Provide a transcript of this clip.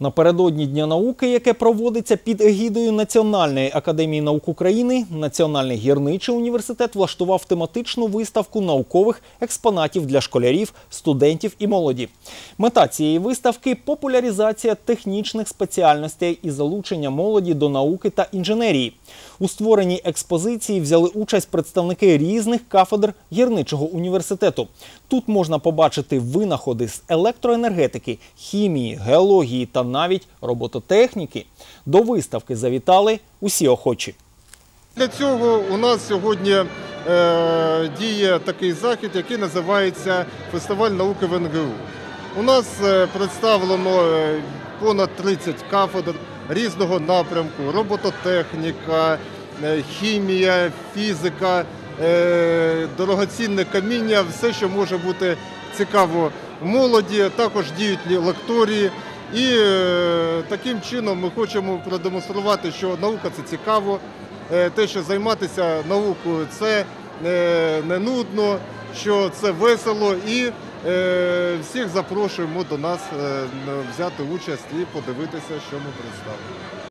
Напередодні Дня науки, яке проводиться під егідою Національної академії наук України, Національний гірничий університет влаштував тематичну виставку наукових експонатів для школярів, студентів і молоді. Мета цієї виставки популяризація технічних спеціальностей і залучення молоді до науки та інженерії. У створенні експозиції взяли участь представники різних кафедр гірничого університету. Тут можна побачити винаходи з електроенергетики, хімії, геології та навіть робототехніки. До виставки завітали усі охочі. Для цього у нас сьогодні е, діє такий захід, який називається Фестиваль науки в НГУ. У нас е, представлено е, понад 30 кафедр різного напрямку: робототехніка, хімія, фізика, дорогоцінне каміння, все, що може бути цікаво молоді. Також діють лекторії. І е, таким чином ми хочемо продемонструвати, що наука це цікаво, е, те, що займатися наукою це е, не нудно, що це весело і всіх запрошуємо до нас взяти участь і подивитися, що ми представимо.